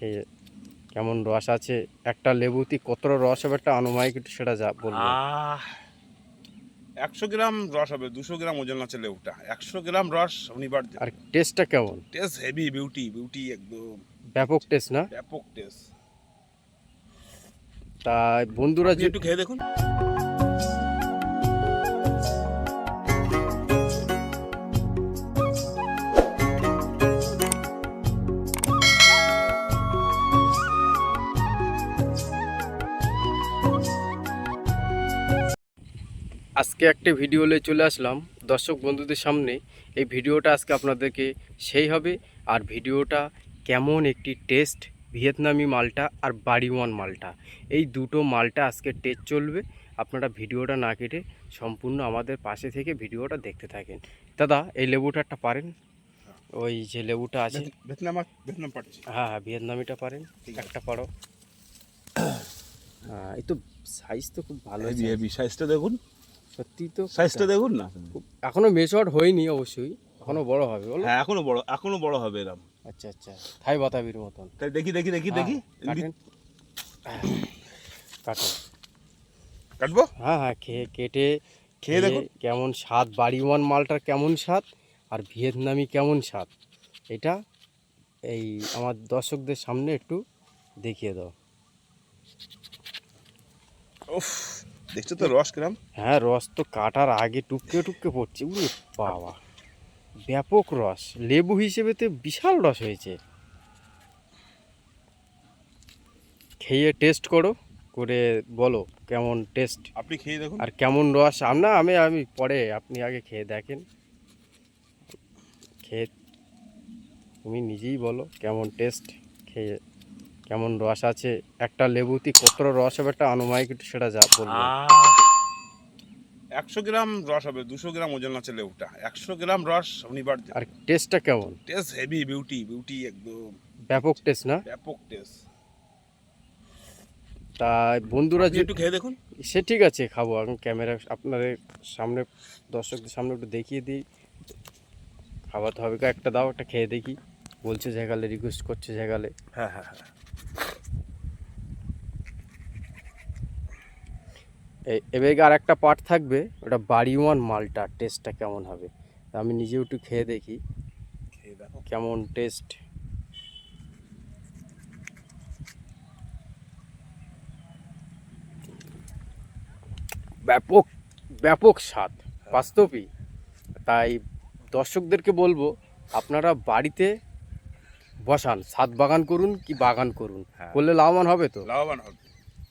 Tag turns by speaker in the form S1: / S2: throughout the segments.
S1: খেয়ে কেমন রস আছে। একটা লেবুতে কতটা রস হবে একটা আনুমানিক একটু সেটা যা বলব।
S2: একশো গ্রাম রস হবে দুশো গ্রাম ওজন আছে লেবুটা। একশো গ্রাম রস অনিবার্য
S1: আর টেস্টটা কেমন?
S2: টেস্ট হেভি বিউটি বিউটি একদম।
S1: ব্যাপক টেস্ট না?
S2: ব্যাপক টেস্ট।
S1: তা বন্ধুরা
S2: একটু খেয়ে দেখুন।
S1: আজকে একটা ভিডিও নিয়ে চলে আসলাম। দর্শক বন্ধুদের সামনে এই ভিডিওটা আজকে আপনাদেরকে সেই হবে। আর ভিডিওটা কেমন একটি টেস্ট ভিয়েতনামি মালটা আর বাড়িওয়ান মালটা। এই দুটো মালটা আজকে টেস্ট চলবে। আপনারা ভিডিওটা না কেটে সম্পূর্ণ আমাদের পাশে থেকে ভিডিওটা দেখতে থাকেন। দাদা এই লেবুটা একটা পারেন? ওই যে লেবুটা আছে।
S2: ভিয়েতনাম ভিয়েতনাম
S1: হ্যাঁ হ্যাঁ ভিয়েতনামিটা পারেন। একটা পারো। হ্যাঁ এই তো সাইজ তো খুব ভালো
S2: সাইজটা দেখুন।
S1: সত্যি তো
S2: সাইজটা দেখুন না?
S1: এখনও মেচওয়ার্ড হয়নি অবশ্যই এখনও বড় হবে বলো
S2: হ্যাঁ এখনও বড় এখনও বড় হবে এরম।
S1: আচ্ছা আচ্ছা থাই বাতাবির মতন।
S2: তাই দেখি দেখি দেখি দেখি।
S1: হ্যাঁ, কাটেন। হ্যাঁ,
S2: কাটবো?
S1: হ্যাঁ হ্যাঁ খেয়ে কেটে
S2: খেয়ে দেখুন।
S1: কেমন স্বাদ বাড়ি ওয়ান মালটার কেমন স্বাদ আর ভিয়েতনামি কেমন স্বাদ এটা এই আমার দর্শকদের সামনে একটু দেখিয়ে দাও।
S2: উফ। দেখছ তো রস কিরাম?
S1: হ্যাঁ রস তো কাটার আগে টুককে টুককে পড়ছে উরে বাবা। ব্যাপক রস লেবু হিসেবে তো বিশাল রস হয়েছে। খেয়ে টেস্ট করো করে বলো কেমন টেস্ট।
S2: আপনি খেয়ে দেখুন।
S1: আর কেমন রস আম না আমি আমি পরে আপনি আগে খেয়ে দেখেন। খেয়ে তুমি নিজেই বলো কেমন টেস্ট খেয়ে কেমন রস আছে? একটা লেবুতে কতটা রস হবে? একটা আনুমানিক সেটা যা বলব।
S2: একশো গ্রাম রস হবে দুশো গ্রাম ওজন আছে লেবুটা। একশো গ্রাম রস অনিবার্য।
S1: আর টেস্টটা কেমন?
S2: টেস্ট হেভি বিউটি বিউটি একদম।
S1: ব্যাপক টেস্ট না?
S2: ব্যাপক টেস্ট
S1: তা বন্ধুরা যে
S2: একটু খেয়ে দেখুন।
S1: সে ঠিক আছে খাব। এখন ক্যামেরা আপনাদের সামনে দর্শকদের সামনে একটু দেখিয়ে দিই। খাওয়াতে হবে একটা দাও একটা খেয়ে দেখি। বলছে ঝেগালে রিকোয়েস্ট করছে ঝেগালে
S2: হ্যাঁ হ্যাঁ হ্যাঁ।
S1: এ- এবার আর একটা পার্ট থাকবে ওটা বাড়ি ওয়ান মালটা টেস্টটা কেমন হবে? আমি নিজেও একটু খেয়ে দেখি। কেমন টেস্ট ব্যাপক ব্যাপক স্বাদ বাস্তবই। তাই দর্শকদেরকে বলব আপনারা বাড়িতে বসান ছাদ বাগান করুন কি বাগান করুন।
S2: হ্যাঁ।
S1: করলে লাভবান হবে তো?
S2: লাভবান হবে।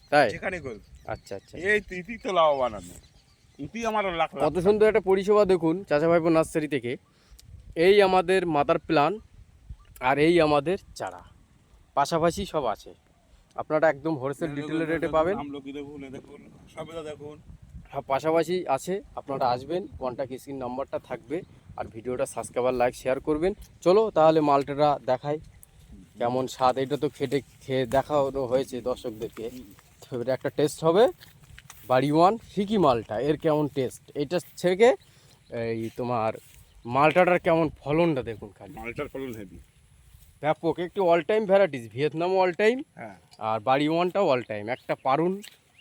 S1: তাই?
S2: যেখানে করবে
S1: আচ্ছা আচ্ছা।
S2: এই ইতি তো লাভবান আমি। ইতি আমার লাখ
S1: কত সুন্দর একটা পরিষেবা দেখুন চাচা ভাইপো নার্সারি থেকে। এই আমাদের মাদার প্ল্যান আর এই আমাদের চারা। পাশাপাশি সব আছে। আপনারা একদম হোলসেল ডিটেল রেটে পাবেন।
S2: দেখুন সবেদা দেখুন
S1: সব পাশাপাশি আছে আপনারা আসবেন কন্ট্যাক্ট স্ক্রিন নাম্বারটা থাকবে আর ভিডিওটা সাবস্ক্রাইবার লাইক শেয়ার করবেন। চলো তাহলে মালটাটা দেখাই। কেমন স্বাদ এটা তো খেটে খেয়ে দেখানো হয়েছে দর্শকদেরকে। এটা একটা টেস্ট হবে বাড়ি ওয়ান ফিকি মালটা এর কেমন টেস্ট এটা থেকে এই তোমার মালটাটার কেমন ফলনটা দেখুন খালি।
S2: মালটার ফলন হেভি
S1: ব্যাপক একটু all time varieties Vietnam all time
S2: হ্যাঁ।
S1: আর বাড়ি ওয়ানটাও অল টাইম একটা পারুন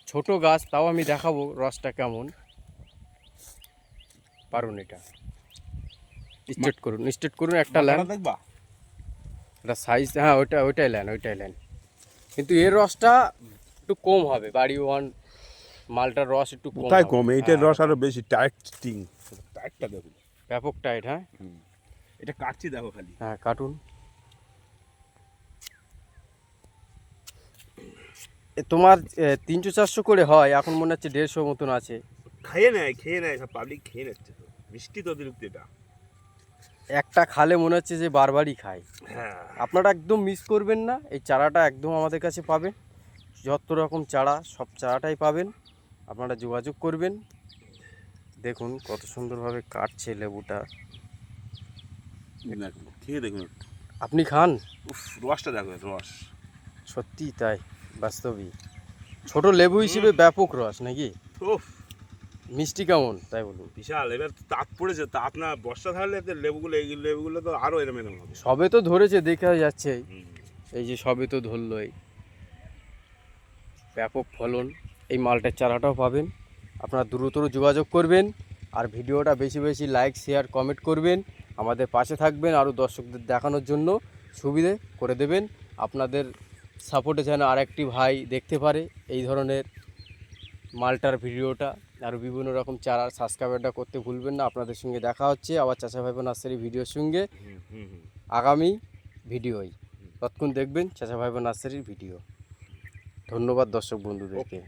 S1: ছোট গাছ তাও আমি দেখাবো রসটা কেমন। পারুন এটা। স্টেট করুন স্টেট করুন একটা ল্যান
S2: দেখবা?
S1: এটা সাইজ হ্যাঁ ওইটা ওইটাই ল্যান ওইটাই ল্যান কিন্তু এর রসটা একটু কম হবে বাড়ি ওয়ান মালটার রস একটু কম
S2: তাই কম? এইটার
S1: হ্যাঁ,
S2: রস আরও বেশি টাইট স্টিং টাইটটা দেখুন।
S1: ব্যাপক টাইট হ্যাঁ?
S2: এটা কাটছি দেখো খালি।
S1: হ্যাঁ কার্টুন তোমার তিনশো চারশো করে হয় এখন মনে হচ্ছে দেড়শো মতন আছে।
S2: খেয়ে নেয় খেয়ে নেয় সব পাবলিক খেয়ে নিচ্ছে তো। মিষ্টি তো অতিরিক্ত এটা।
S1: একটা খালে মনে হচ্ছে যে বারবারই খায়।
S2: হ্যাঁ।
S1: আপনারা একদম মিস করবেন না এই চারাটা একদম আমাদের কাছে পাবেন। যত রকম চারা সব চারাটাই পাবেন। আপনারা যোগাযোগ করবেন। দেখুন কত সুন্দরভাবে কাটছে লেবুটা।
S2: খেয়ে দেখুন
S1: আপনি খান?
S2: উফ রসটা দেখো রস।
S1: সত্যি তাই বাস্তবই। ছোট লেবু হিসেবে ব্যাপক রস নাকি?
S2: উফ।
S1: মিষ্টি কেমন তাই বলুন।
S2: বিশাল এবার তাপ পড়েছে তা আপনার বর্ষা থাকলে লেবুগুলো এই লেবুগুলো তো আরও এরম এরম হবে।
S1: সবে তো ধরেছে দেখা যাচ্ছে। এই যে সবে তো ধরলো এই ব্যাপক ফলন এই মালটার চারাটাও পাবেন। আপনারা দ্রুতর যোগাযোগ করবেন আর ভিডিওটা বেশি বেশি লাইক শেয়ার কমেন্ট করবেন। আমাদের পাশে থাকবেন আরও দর্শকদের দেখানোর জন্য সুবিধে করে দেবেন। আপনাদের সাপোর্টে যেন আরেকটি ভাই দেখতে পারে এই ধরনের মালটার ভিডিওটা। আর বিভিন্ন রকম চারা সাবস্ক্রাইবারটা করতে ভুলবেন না। আপনাদের সঙ্গে দেখা হচ্ছে আবার চাচা ভাইপো নার্সারি ভিডিওর সঙ্গে। আগামী ভিডিওই। তৎক্ষণ দেখবেন চাচা ভাইপো নার্সারির ভিডিও। ধন্যবাদ দর্শক বন্ধুদেরকে।